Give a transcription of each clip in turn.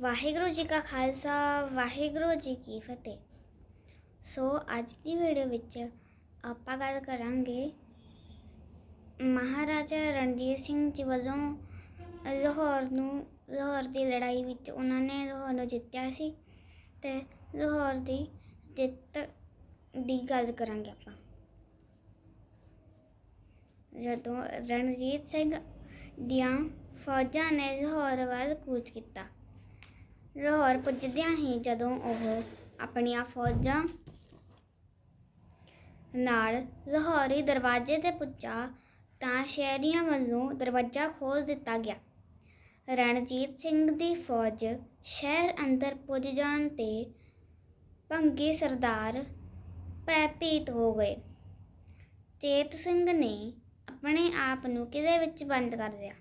ਵਾਹਿਗੁਰੂ ਜੀ ਕਾ ਖਾਲਸਾ, ਵਾਹਿਗੁਰੂ ਜੀ ਕੀ ਫਤਿਹ। ਸੋ ਅੱਜ ਦੀ ਵੀਡੀਓ ਵਿੱਚ ਆਪਾਂ ਗੱਲ ਕਰਾਂਗੇ ਮਹਾਰਾਜਾ ਰਣਜੀਤ ਸਿੰਘ ਜੀ ਵੱਲੋਂ ਲਾਹੌਰ ਨੂੰ, ਲਾਹੌਰ ਦੀ ਲੜਾਈ ਵਿੱਚ ਉਹਨਾਂ ਨੇ ਲਾਹੌਰ ਨੂੰ ਜਿੱਤਿਆ ਸੀ ਤੇ ਲਾਹੌਰ ਦੀ ਜਿੱਤ ਦੀ ਗੱਲ ਕਰਾਂਗੇ ਆਪਾਂ। ਜਦੋਂ ਰਣਜੀਤ ਸਿੰਘ ਦੀਆਂ ਫੌਜਾਂ ਨੇ ਲਾਹੌਰ ਵੱਲ ਕੂਚ ਕੀਤਾ ਲਾਹੌਰ ਪੁੱਜਦਿਆਂ ਹੀ ਜਦੋਂ ਉਹ ਆਪਣੀਆਂ ਫੌਜਾਂ ਨਾਲ ਲਾਹੌਰੀ ਦਰਵਾਜ਼ੇ ਤੇ ਪੁੱਜਾ ਤਾਂ ਸ਼ਹਿਰੀਆਂ ਵੱਲੋਂ ਦਰਵਾਜ਼ਾ ਖੋਲ੍ਹ ਦਿੱਤਾ ਗਿਆ। ਰਣਜੀਤ ਸਿੰਘ ਦੀ ਫੌਜ ਸ਼ਹਿਰ ਅੰਦਰ ਪੁੱਜ ਜਾਣ ਤੇ ਭੰਗੇ ਸਰਦਾਰ ਭੈਭੀਤ ਹੋ ਗਏ। ਚੇਤ ਸਿੰਘ ਨੇ ਆਪਣੇ ਆਪ ਨੂੰ ਕਿਲੇ ਵਿੱਚ ਬੰਦ ਕਰ ਲਿਆ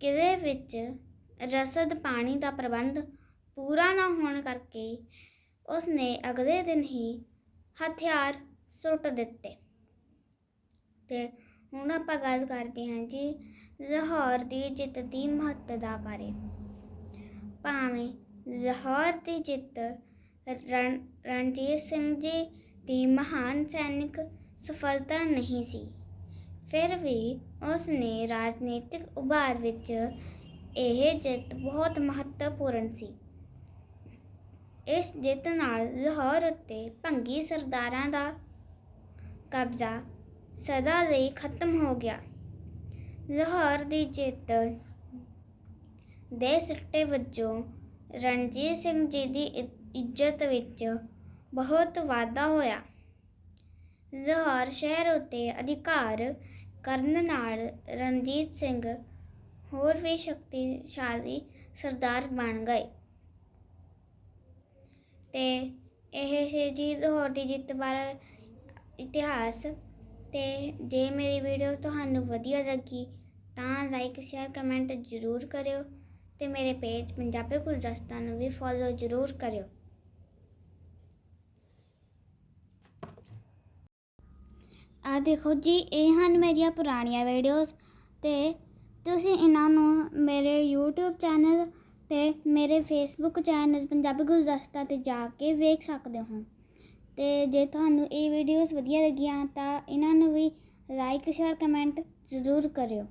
ਕਿਲੇ ਵਿੱਚ ਰਸਦ ਪਾਣੀ ਦਾ ਪ੍ਰਬੰਧ ਪੂਰਾ ਨਾ ਹੋਣ ਕਰਕੇ ਉਸ ਨੇ ਅਗਲੇ ਦਿਨ ਹੀ ਹਥਿਆਰ ਸੁੱਟ ਦਿੱਤੇ। ਤੇ ਹੁਣ ਆਪਾਂ ਗੱਲ ਕਰਦੇ ਹਾਂ ਜੀ ਲਾਹੌਰ ਦੀ ਜਿੱਤ ਦੀ ਮਹੱਤਤਾ ਬਾਰੇ। ਭਾਵੇਂ ਲਾਹੌਰ ਦੀ ਜਿੱਤ ਰਣ, ਰਣਜੀਤ ਸਿੰਘ ਜੀ ਦੀ ਮਹਾਨ ਸੈਨਿਕ ਸਫਲਤਾ ਨਹੀਂ ਸੀ, ਫਿਰ ਵੀ ਉਸ ਨੇ ਰਾਜਨੀਤਿਕ ਉਭਾਰ ਵਿੱਚ ਇਹ ਜਿੱਤ ਬਹੁਤ ਮਹੱਤਵਪੂਰਨ ਸੀ। ਇਸ ਜਿੱਤ ਨਾਲ ਲਾਹੌਰ ਉੱਤੇ ਭੰਗੀ ਸਰਦਾਰਾਂ ਦਾ ਕਬਜ਼ਾ ਸਦਾ ਲਈ ਖਤਮ ਹੋ ਗਿਆ। ਲਾਹੌਰ ਦੀ ਜਿੱਤ ਦੇ ਸਿੱਟੇ ਵਜੋਂ ਰਣਜੀਤ ਸਿੰਘ ਜੀ ਦੀ ਇੱਜ਼ਤ ਵਿੱਚ ਬਹੁਤ ਵਾਧਾ ਹੋਇਆ। ਲਾਹੌਰ ਸ਼ਹਿਰ ਉੱਤੇ ਅਧਿਕਾਰ ਕਰਨ ਨਾਲ ਰਣਜੀਤ ਸਿੰਘ ਹੋਰ ਵੀ ਸ਼ਕਤੀਸ਼ਾਲੀ ਸਰਦਾਰ ਬਣ ਗਏ। ਤੇ ਇਹ ਸੀ ਜੀ ਲਾਹੌਰ ਦੀ ਜਿੱਤ ਬਾਰੇ ਇਤਿਹਾਸ ਤੇ ਜੇ ਮੇਰੀ ਵੀਡੀਓ ਤੁਹਾਨੂੰ ਵਧੀਆ ਲੱਗੀ ਤਾਂ ਲਾਈਕ ਸ਼ੇਅਰ ਕਮੈਂਟ ਜ਼ਰੂਰ ਕਰਿਓ ਤੇ ਮੇਰੇ ਪੇਜ ਪੰਜਾਬੀ ਗੁਲਦਸਤਾ ਨੂੰ ਵੀ ਫੋਲੋ ਜ਼ਰੂਰ ਕਰਿਓ। ਆ ਦੇਖੋ ਜੀ, ਇਹ ਹਨ ਮੇਰੀਆਂ ਪੁਰਾਣੀਆਂ ਵੀਡੀਓਜ਼ ਤੇ ਤੁਸੀਂ ਇਹਨਾਂ ਨੂੰ ਮੇਰੇ YouTube ਚੈਨਲ ਤੇ ਮੇਰੇ Facebook ਚੈਨਲ ਪੰਜਾਬੀ ਗੁਲਦਸਤਾ ਤੇ ਜਾ ਕੇ ਵੇਖ ਸਕਦੇ ਹੋ। ਤੇ ਜੇ ਤੁਹਾਨੂੰ ਇਹ ਵੀਡੀਓਜ਼ ਵਧੀਆ ਲੱਗੀਆਂ ਤਾਂ ਇਹਨਾਂ ਨੂੰ ਵੀ ਲਾਈਕ ਸ਼ੇਅਰ ਕਮੈਂਟ ਜ਼ਰੂਰ ਕਰਿਓ।